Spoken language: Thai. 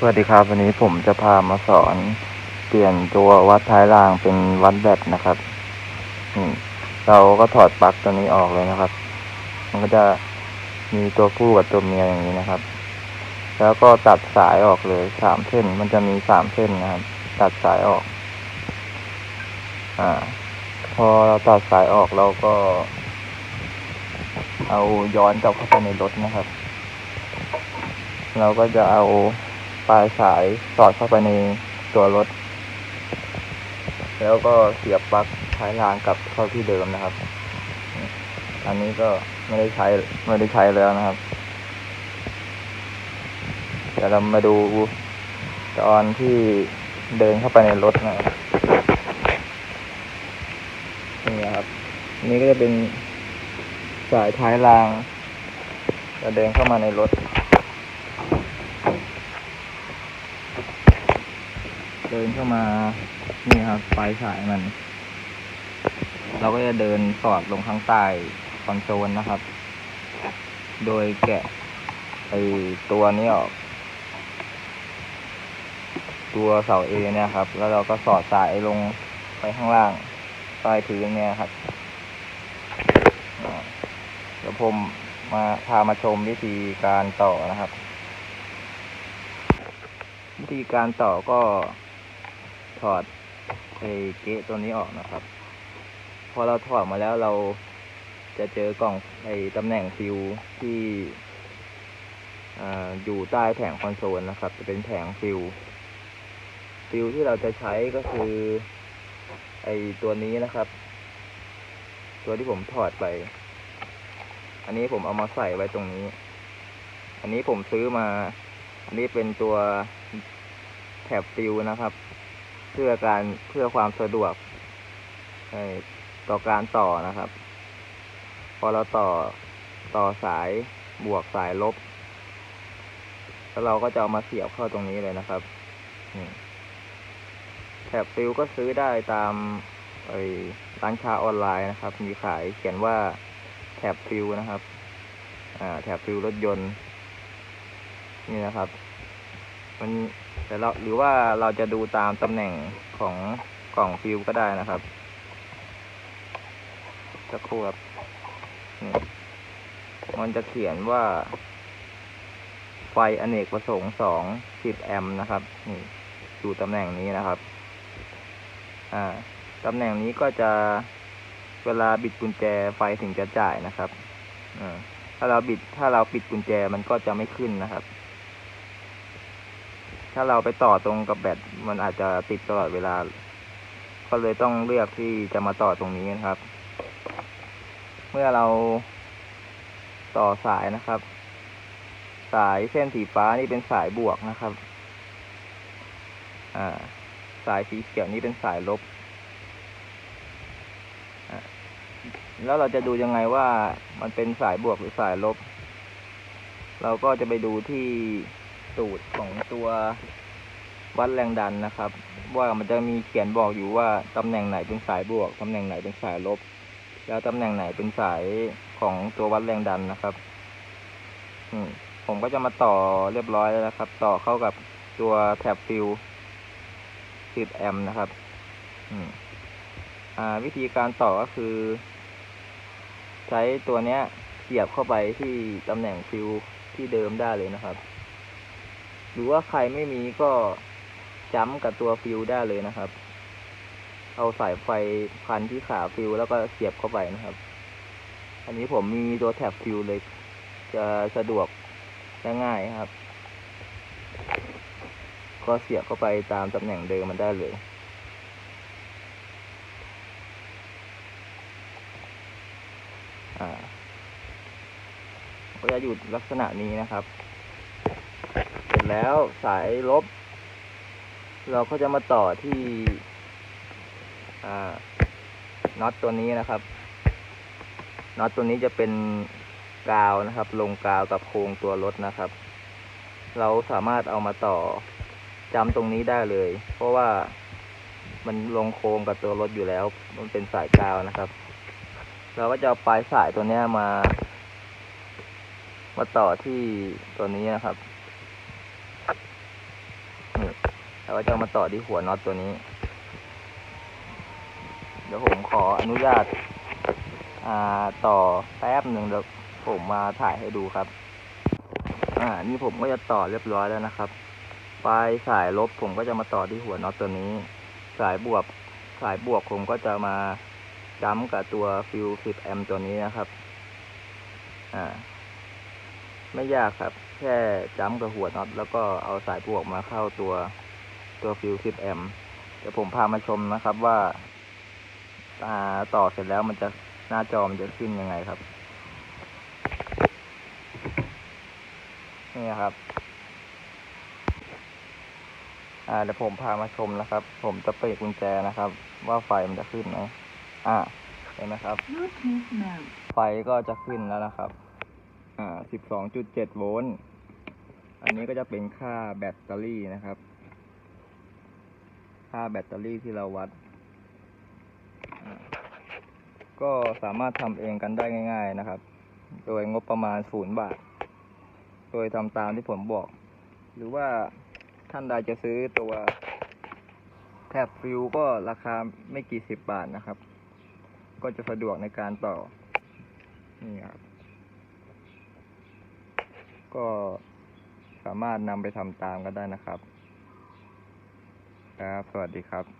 สวัสดีครับ วันนี้ผมจะพามาสอนเปลี่ยนตัววัดท้ายรางเป็นวัดแบตนะครับเราก็ถอดปลั๊กตัวนี้ออกเลยนะครับ มันก็จะมีตัวผู้กับตัวเมียอย่างนี้นะครับ แล้วก็ตัดสายออกเลยสามเส้น มันจะมีสามเส้นนะครับ ตัดสายออก อ่า พอเราตัดสายออกเราก็ เอาย้อนกลับเข้าไปในรถนะครับ เราก็จะเอา ปลายสายสอดเข้าไปในตัวรถ แล้วก็เสียบปลั๊กท้ายรางกลับเข้าที่เดิมนะครับ อันนี้ก็ไม่ได้ใช้ไม่ได้ใช้แล้วนะครับ เดี๋ยวเรามาดูตอนที่เดินเข้าไปในรถนะครับนี่ครับนนี้ก็จะเป็นสายท้ายรางจะเดินเข้ามาในรถ เดินเข้ามานี่ครับปลายสายมัน เราก็จะเดินสอดลงข้างใต้คอนโซลนะครับ โดยแกะไอตัวนี้ออก ตัวเสาเอเนี่ยครับ แล้วเราก็สอดสายลงไปข้างล่างใต้พื้นเนี่ยครับเดี๋ยวผมมาพามาชมวิธีการต่อนะครับ วิธีการต่อก็ ถอดไอ้เกะตัวนี้ออกนะครับ พอเราถอดมาแล้วเราจะเจอกล่องไอ้ตำแหน่งฟิวที่ออยู่ใต้แผงคอนโซลนะครับ จะเป็นแผงฟิวฟิวที่เราจะใช้ก็คือไอ้ตัวนี้นะครับ ตัวที่ผมถอดไป อันนี้ผมเอามาใส่ไว้ตรงนี้ อันนี้ผมซื้อมา อันนี้เป็นตัวแถบฟิวนะครับ พื่อการเพื่อความสะดวกในต่อการต่อนะครับ พอเราต่อต่อสายบวกสายลบ แล้วเราก็จะเอามาเสียบเข้าตรงนี้เลยนะครับแถบฟิวก็ซื้อได้ตามไอ้ร้านค้าออนไลน์นะครับ มีขายเขียนว่าแถบฟิวนะครับอ่าแถบฟิวรถยนต์ นี่นะครับ มันแต่เราหรือว่าเราจะดูตามตำแหน่งของกล่องฟิวก็ได้นะครับจะครู่ครับนี่มันจะเขียนว่า ไฟอเนกประสงค์สองสิบแอมป์นะครับ นี่ดูตำแหน่งนี้นะครับ อ่าตำแหน่งนี้ก็จะเวลาบิดกุญแจไฟถึงจะจ่ายนะครับ อ่าถ้าเราบิดถ้าเราปิดกุญแจมันก็จะไม่ขึ้นนะครับ ถ้าเราไปต่อตรงกับแบตมันอาจจะติดตลอดเวลา ก็เลยต้องเลือกที่จะมาต่อตรงนี้นะครับ เมื่อเราต่อสายนะครับ สายเส้นสีฟ้านี่เป็นสายบวกนะครับ อ่า สายสีเขียวนี่เป็นสายลบแล้วเราจะดูยังไงว่ามันเป็นสายบวกหรือสายลบ เราก็จะไปดูที่ สูตรของตัววัดแรงดันนะครับ ว่ามันจะมีเขียนบอกอยู่ว่าตำแหน่งไหนเป็นสายบวกตำแหน่งไหนเป็นสายลบ แล้วตำแหน่งไหนเป็นสายของตัววัดแรงดันนะครับผมก็จะมาต่อเรียบร้อยแล้วนะครับ ต่อเข้ากับตัวแท็บฟิล10แอมป์นะครับอ่า วิธีการต่อก็คือ ใช้ตัวเนี้ยเสียบเข้าไปที่ตำแหน่งฟิวที่เดิมได้เลยนะครับ หรือว่าใครไม่มีก็จ้ำกับตัวฟิวได้เลยนะครับ เอาสายไฟพันที่ขาฟิวแล้วก็เสียบเข้าไปนะครับ อันนี้ผมมีตัวแท็บฟิวเลย จะสะดวกและง่ายครับ ก็เสียบเข้าไปตามตำแหน่งเดิมมันได้เลยอ่าก็จะอยู่ลักษณะนี้นะครับ แล้ว สายลบ เราก็จะมาต่อที่น็อตตัวนี้นะครับน็อตตัวนี้จะเป็นกาวนะครับ ลงกาวกับโครงตัวรถนะครับ เราสามารถเอามาต่อจำตรงนี้ได้เลย เพราะว่ามันลงโครงกับตัวรถอยู่แล้ว มันเป็นสายกาวนะครับ เราก็จะเอาปลายสายตัวนี้มา มาต่อที่ตัวนี้นะครับ แล้วก็จะมาต่อที่หัวน็อตตัวนี้ เดี๋ยวผมขออนุญาตอ่าต่อแป๊บหนึ่งเดี๋ยวผมมาถ่ายให้ดูครับ อ่า นี่ผมก็จะต่อเรียบร้อยแล้วนะครับปลายสายลบผมก็จะมาต่อที่หัวน็อตตัวนี้ สายบวกสายบวกผมก็จะมาจ้ำกับตัวฟิว10แอมป์ตัวนี้นะครับ อ่า ไม่ยากครับ แค่จ้ำกับหัวน็อตแล้วก็เอาสายบวกมาเข้าตัว ตัวฟิว10แอมป์เดี๋ยวผมพามาชมนะครับว่าอ่าต่อเสร็จแล้วมันจะหน้าจอมันจะขึ้นยังไงครับ นี่ครับ อ่าเดี๋ยวผมพามาชมนะครับ ผมจะเปิดกุญแจนะครับ ว่าไฟมันจะขึ้นไหมอ่าเห็นไหมครับ Bluetooth mode. ไฟก็จะขึ้นแล้วนะครับ อ่า12.7โวลต์ อันนี้ก็จะเป็นค่าแบตเตอรี่นะครับ ค่าแบตเตอรี่ที่เราวัด ก็สามารถทำเองกันได้ง่าย ๆนะครับ โดยงบประมาณศูนย์บาท โดยทำตามที่ผมบอก หรือว่าท่านใดจะซื้อตัวแท็บฟิวก็ราคาไม่กี่สิบบาทนะครับ ก็จะสะดวกในการต่อ นี่ครับ ก็สามารถนำไปทำตามกันได้นะครับ ครับ สวัสดีครับ